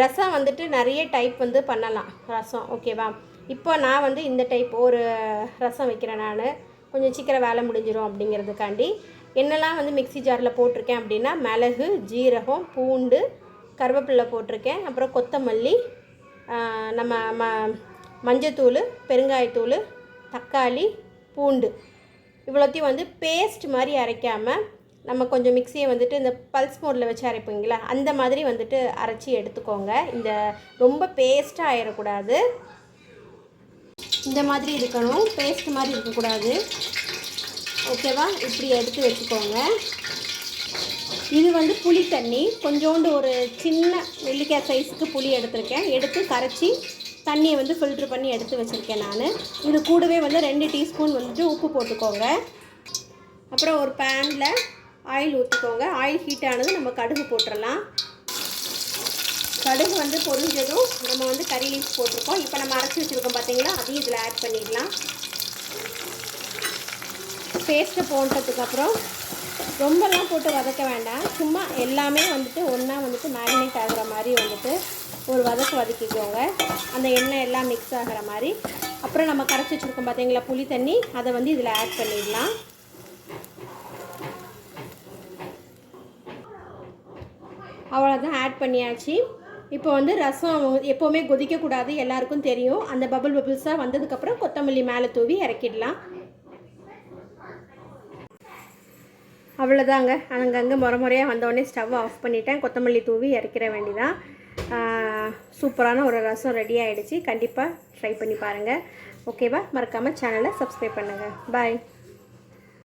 ரசம் வந்துட்டு நிறைய டைப் வந்து பண்ணலாம். ரசம் ஓகேவா இப்போ நான் வந்து இந்த டைப் ஒரு ரசம் வைக்கிறேன் நான். கொஞ்சம் சீக்கிரம் வேலை முடிஞ்சிடும் அப்படிங்கிறதுக்காண்டி என்னெல்லாம் வந்து மிக்ஸி ஜாரில் போட்டிருக்கேன் அப்படின்னா மிளகு ஜீரகம் பூண்டு கருவேப்பிலை போட்டிருக்கேன். அப்புறம் கொத்தமல்லி நம்ம ம மஞ்சத்தூள் பெருங்காயத்தூள் தக்காளி பூண்டு. இவ்வளோத்தையும் வந்து பேஸ்ட் மாதிரி அரைக்காமல் நம்ம கொஞ்சம் மிக்சியை வந்துட்டு இந்த பல்ஸ் மோடில் வச்சு அரைப்பீங்களா? அந்த மாதிரி வந்துட்டு அரைச்சி எடுத்துக்கோங்க. இந்த ரொம்ப பேஸ்ட்டாக ஆயிடக்கூடாது இந்த மாதிரி இருக்கணும். பேஸ்ட் மாதிரி இருக்கக்கூடாது. ஓகேவா? இப்படி எடுத்து வச்சுக்கோங்க. இது வந்து புளி தண்ணி. கொஞ்சோண்டு ஒரு சின்ன நெல்லிக்காய் சைஸுக்கு புளி எடுத்திருக்கேன். எடுத்து கரைச்சி தண்ணியை வந்து ஃபில்ட்ரு பண்ணி எடுத்து வச்சுருக்கேன் நான். இது கூடவே வந்து ரெண்டு டீஸ்பூன் வந்துட்டு உப்பு போட்டுக்கோங்க. அப்புறம் ஒரு பேனில் ஆயில் ஊற்றிக்கோங்க ஆயில் ஹீட் ஆனது நம்ம கடுகு போட்டுடலாம் கடுகு வந்து பொரிஞ்சதும் நம்ம வந்து கறி லீஃப் போட்டிருக்கோம். இப்போ நம்ம அரைச்சி வச்சுருக்கோம் பார்த்தீங்களா அதையும் இதில் ஆட் பண்ணிடலாம். பேஸ்ட்டை போட்டதுக்கப்புறம் ரொம்பலாம் போட்டு வதக்க வேண்டாம். சும்மா எல்லாமே வந்துட்டு ஒன்றா வந்துட்டு மேரினேட் ஆகுற மாதிரி வந்துட்டு ஒரு வதக்கு வதக்கிக்கோங்க. அந்த எண்ணெய் எல்லாம் மிக்ஸ் ஆகிற மாதிரி. அப்புறம் நம்ம கரைச்சி வச்சுருக்கோம் பார்த்தீங்களா புளி தண்ணி. அதை வந்து இதில் ஆட் பண்ணிடலாம். அவ்வளோதான் ஆட் பண்ணியாச்சு. இப்போ வந்து ரசம் எப்போவுமே கொதிக்கக்கூடாது எல்லாருக்கும் தெரியும். அந்த பபுள் பபுள்ஸாக வந்ததுக்கப்புறம் கொத்தமல்லி மேலே தூவி இறக்கிடலாம். அவ்வளோதாங்க அங்கங்கே முறை முறையாக வந்தோடனே ஸ்டவ் ஆஃப் பண்ணிட்டேன். கொத்தமல்லி தூவி இறக்கிற வேண்டிதான். சூப்பரான ஒரு ரசம் ரெடி ஆகிடுச்சு கண்டிப்பாக ட்ரை பண்ணி பாருங்கள் ஓகேவா மறக்காமல் சேனலை சப்ஸ்கிரைப் பண்ணுங்கள் பாய்